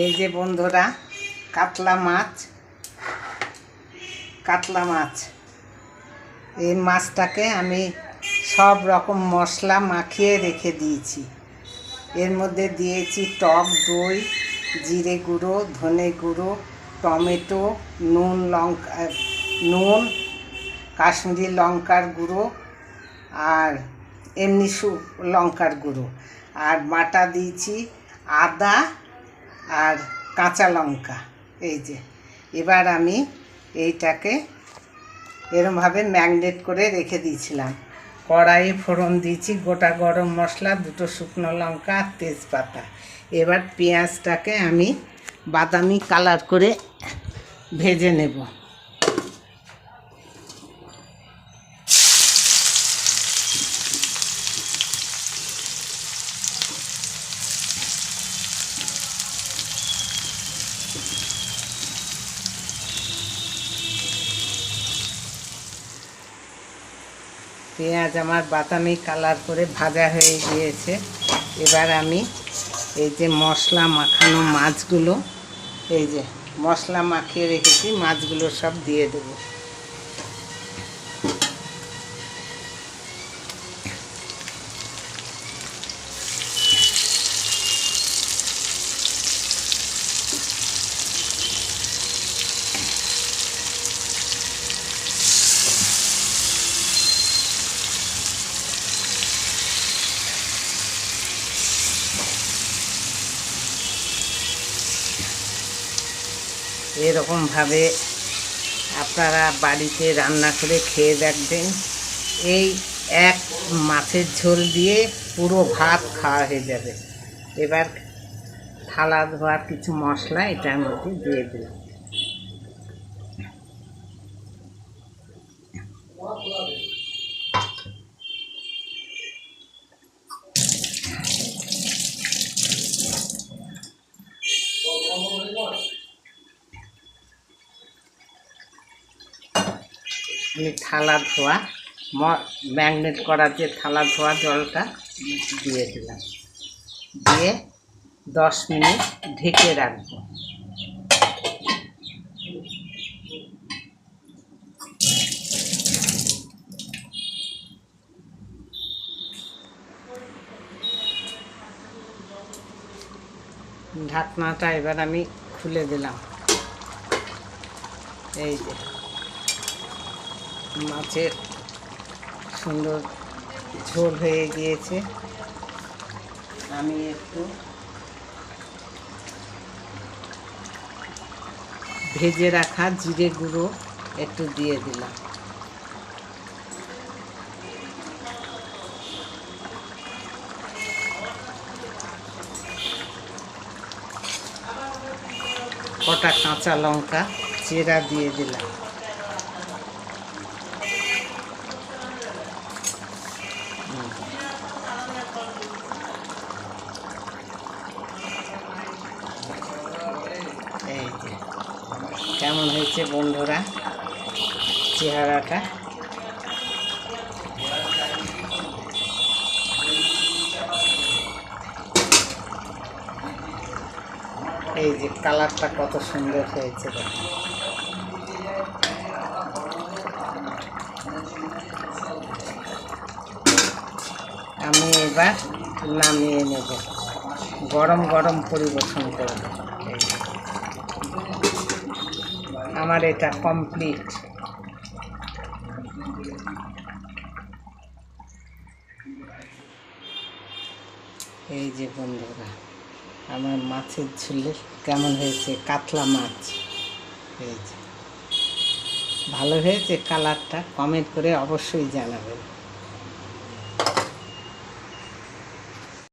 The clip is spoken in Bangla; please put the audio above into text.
এই যে বন্ধুরা, কাতলা মাছ। কাতলা মাছ। এই মাছটাকে আমি সব রকম মশলা মাখিয়ে রেখে দিয়েছি। এর মধ্যে দিয়েছি টক দই, জিরে গুঁড়ো, ধনে গুঁড়ো, টমেটো, নুন লঙ্কা নুন, কাশ্মীরি লঙ্কার গুঁড়ো আর এমনি সু, লঙ্কার গুঁড়ো। আর বাটা দিয়েছি আদা আর কাঁচা লঙ্কা, এই যে। এবার আমি এইটাকে এরমভাবে ম্যাগনেট করে রেখে দিয়েছিলাম। কড়াইয়ে ফোড়ন দিয়েছি, গোটা গরম মশলা, দুটো শুকনো লঙ্কা আর তেজপাতা। এবার পেঁয়াজটাকে আমি বাদামি কালার করে ভেজে নেব। পেঁয়াজ আমার বাদামি কালার করে ভাজা হয়ে গিয়েছে। এবার আমি এই যে মশলা মাখানো মাছগুলো, এই যে মশলা মাখিয়ে রেখেছি, মাছগুলো সব দিয়ে দেবো। এরকমভাবে আপনারা বাড়িতে রান্না করে খেয়ে দেখবেন। এই এক মাছের ঝোল দিয়ে পুরো ভাত খাওয়া হয়ে যাবে। এবার থালা ধোয়ার কিছু মশলা এটার মধ্যে দিয়ে দিলাম। থালা ধোয়া ম্যাগনেট করা যে থালা ধোয়া জলটা দিয়ে দিলাম। দিয়ে দশ মিনিট ঢেকে রাখব। ঢাকনাটা এবার আমি খুলে দিলাম। এই যে। মাছের সুন্দর ঝোল হয়ে গিয়েছে। আমি একটু ভেজে রাখা জিরে গুঁড়ো একটু দিয়ে দিলাম। কটা কাঁচা লঙ্কা, চেরা দিয়ে দিলাম। কেমন হয়েছে বন্ধুরা? চেহারাটা? এই যে কালারটা কত সুন্দর হয়েছে আমি এবার নামিয়ে নেব। গরম গরম পরিবেশন করব এই যে। আমার এটা কমপ্লিট এই যে বন্ধুরা, আমার মাছের ঝুলে কেমন হয়েছে? কাতলা মাছ। হয়েছে ভালো হয়েছে কালারটা কমেন্ট করে অবশ্যই জানাবেন।